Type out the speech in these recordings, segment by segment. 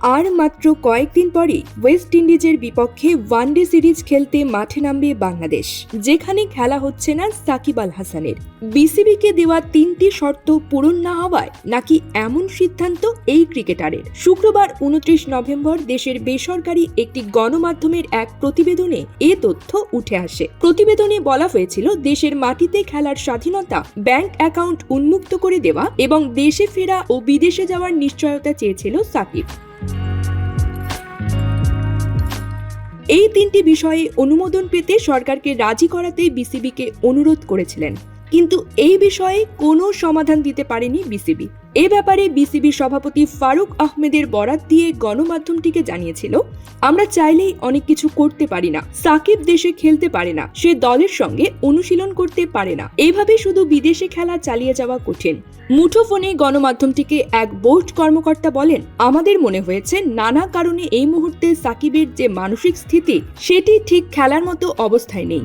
আর মাত্র কয়েকদিন পরেই ওয়েস্ট ইন্ডিজের বিপক্ষে ওয়ানডে সিরিজ খেলতে মাঠে নামবে বাংলাদেশ, যেখানে খেলা হচ্ছে না সাকিব আল হাসানের। বিসিবিকে দেওয়া তিনটি শর্ত পূরণ না হওয়ায় নাকি এমন সিদ্ধান্ত এই ক্রিকেটারের। শুক্রবার উনত্রিশ নভেম্বর দেশের বেসরকারি একটি গণমাধ্যমের এক প্রতিবেদনে এ তথ্য উঠে আসে। প্রতিবেদনে বলা হয়েছিল, দেশের মাটিতে খেলার স্বাধীনতা ব্যাংক অ্যাকাউন্ট উন্মুক্ত করে দেওয়া এবং দেশে ফেরা ও বিদেশে যাওয়ার নিশ্চয়তা চেয়েছিল সাকিব। এই তিনটি বিষয়ে অনুমোদন পেতে সরকারকে রাজি করাতে বিসিবিকে অনুরোধ করেছিলেন। কিন্তু এই বিষয়ে কোনো সমাধান দিতে পারেনি বিসিবি। এ ব্যাপারে বিসিবি সভাপতি ফারুক আহমেদের বরাত দিয়ে গণমাধ্যমটিকে জানিয়েছিল, আমরা চাইলেই অনেক কিছু করতে পারি না, সাকিব দেশে খেলতে পারে না, সে দলের সঙ্গে অনুশীলন করতে পারে না। এভাবে শুধু বিদেশে খেলা চালিয়ে যাওয়া কঠিন। মুঠোফোনে গণমাধ্যমটিকে এক বোর্ড কর্মকর্তা বলেন, আমাদের মনে হয়েছে নানা কারণে এই মুহূর্তে সাকিবের যে মানসিক স্থিতি, সেটি ঠিক খেলার মতো অবস্থায় নেই।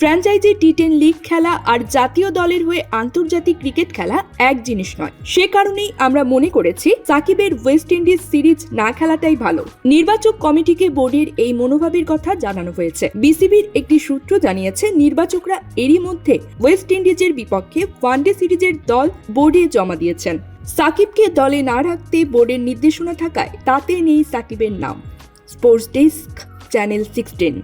ফ্র্যাঞ্চাইজি টি টেন লিগ খেলা আর জাতীয় দলের হয়ে আন্তর্জাতিক ক্রিকেট খেলা এক জিনিস নয়। সে কারণেই আমরা মনে করেছি সাকিবের ওয়েস্ট ইন্ডিজ সিরিজ না খেলাটাই ভালো। নির্বাচক কমিটিকে বোর্ডের এই মনোভাবের কথা জানানো হয়েছে। বিসিবির একটি সূত্র জানিয়েছে, নির্বাচকরা এরই মধ্যে ওয়েস্ট ইন্ডিজের বিপক্ষে ওয়ানডে সিরিজের দল বোর্ডে জমা দিয়েছেন। সাকিবকে দলে না রাখতে বোর্ডের নির্দেশনা থাকায় তাতে নেই সাকিবের নাম। Sports desk, channel sixteen.